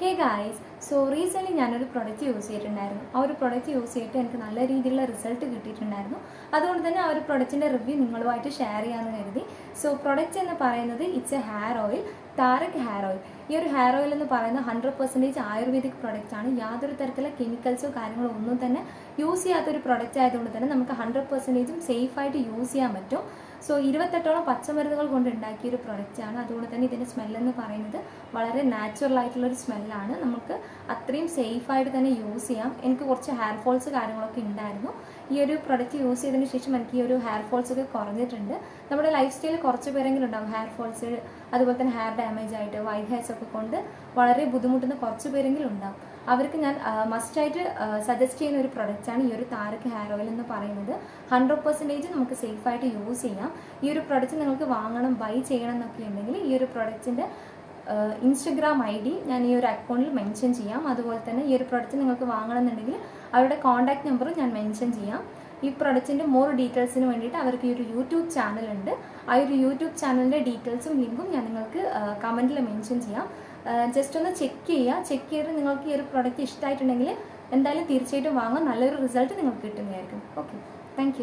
ഹേ guys so recent ഞാനൊരു product use ചെയ്തിട്ടുണ്ടായിരുന്നു. ആ ഒരു പ്രൊഡക്റ്റ് യൂസ് ചെയ്തിട്ട് എനിക്ക് നല്ല രീതിയിലുള്ള റിസൾട്ട് കിട്ടിയിട്ടുണ്ടായിരുന്നു. അതുകൊണ്ട് തന്നെ ആ ഒരു പ്രൊഡക്റ്റിന്റെ റിവ്യൂ നിങ്ങളുമായിട്ട് ഷെയർ ചെയ്യാമെന്ന് കരുതി. സോ പ്രൊഡക്റ്റ് എന്ന് പറയുന്നത് it's a hair oil Tarak hair oil ഈ ഒരു ഹെയർ ഓയിൽ എന്ന് പറയുന്നത് ഹൺഡ്രഡ് പെർസെന്റേജ് ആയുർവേദിക് പ്രൊഡക്റ്റ് ആണ്. യാതൊരു തരത്തിലുള്ള കെമിക്കൽസോ കാര്യങ്ങളോ ഒന്നും തന്നെ യൂസ് ചെയ്യാത്തൊരു പ്രൊഡക്റ്റ് ആയതുകൊണ്ട് തന്നെ നമുക്ക് ഹൺഡ്രഡ് പെർസെന്റേജും സേഫായിട്ട് യൂസ് ചെയ്യാൻ പറ്റും. സോ ഇരുപത്തെട്ടോളം പച്ചമരുന്നുകൾ കൊണ്ട് ഉണ്ടാക്കിയ ഒരു പ്രൊഡക്റ്റാണ് അതുകൊണ്ട് തന്നെ ഇതിന്റെ സ്മെല്ലെന്ന് പറയുന്നത് വളരെ നാച്ചുറൽ ആയിട്ടുള്ള ഒരു സ്മെല്ലാണ് നമുക്ക് അത്രയും സേഫായിട്ട് തന്നെ യൂസ് ചെയ്യാം. എനിക്ക് കുറച്ച് ഹെയർ ഫോൾസ് കാര്യങ്ങളൊക്കെ ഉണ്ടായിരുന്നു. ഈ ഒരു പ്രൊഡക്റ്റ് യൂസ് ചെയ്തതിന് ശേഷം എനിക്ക് ഈ ഒരു ഹെയർ ഫോൾസ് ഒക്കെ കുറഞ്ഞിട്ടുണ്ട്. നമ്മുടെ ലൈഫ് സ്റ്റൈലിൽ കുറച്ച് പേരെങ്കിലും ഉണ്ടാവും ഹെയർ ഫോൾസ് അതുപോലെ തന്നെ ഹെയർ ഡാമേജ് ആയിട്ട് വൈറ്റ് ഹെയർസ് ഒക്കെ കൊണ്ട് വളരെ ബുദ്ധിമുട്ടുന്ന കുറച്ച് പേരെങ്കിലും ഉണ്ടാവും. അവർക്ക് ഞാൻ മസ്റ്റായിട്ട് സജസ്റ്റ് ചെയ്യുന്ന ഒരു പ്രൊഡക്റ്റാണ് ഈ ഒരു താരക് ഹെയർ ഓയിൽ എന്ന് പറയുന്നത്. ഹൺഡ്രഡ് പെർസെന്റേജ് നമുക്ക് സേഫായിട്ട് യൂസ് ചെയ്യാം. ഈ ഒരു പ്രൊഡക്റ്റ് നിങ്ങൾക്ക് വാങ്ങണം ബൈ ചെയ്യണം എന്നൊക്കെ ഉണ്ടെങ്കിൽ ഈ ഒരു പ്രൊഡക്റ്റിന്റെ ഇൻസ്റ്റഗ്രാം ഐ ഡി ഞാൻ ഈ ഒരു അക്കൗണ്ടിൽ മെൻഷൻ ചെയ്യാം. അതുപോലെ തന്നെ ഈ ഒരു പ്രൊഡക്റ്റ് നിങ്ങൾക്ക് വാങ്ങണമെന്നുണ്ടെങ്കിൽ അവരുടെ കോൺടാക്ട് നമ്പറും ഞാൻ മെൻഷൻ ചെയ്യാം. ഈ പ്രൊഡക്റ്റിന്റെ മോർ ഡീറ്റെയിൽസിന് വേണ്ടിയിട്ട് അവർക്ക് ഈ ഒരു യൂട്യൂബ് ചാനലുണ്ട് ആ ഒരു യൂട്യൂബ് ചാനലിന്റെ ഡീറ്റെയിൽസും ലിങ്കും ഞാൻ നിങ്ങൾക്ക് കമന്റിൽ മെൻഷൻ ചെയ്യാം. ജസ്റ്റ് ഒന്ന് ചെക്ക് ചെയ്യുക. ചെക്ക് ചെയ്ത് നിങ്ങൾക്ക് ഈ ഒരു പ്രൊഡക്റ്റ് ഇഷ്ടമായിട്ടുണ്ടെങ്കിൽ എന്തായാലും തീർച്ചയായിട്ടും വാങ്ങാം. നല്ലൊരു റിസൾട്ട് നിങ്ങൾക്ക് കിട്ടുന്നതായിരിക്കും. Okay thank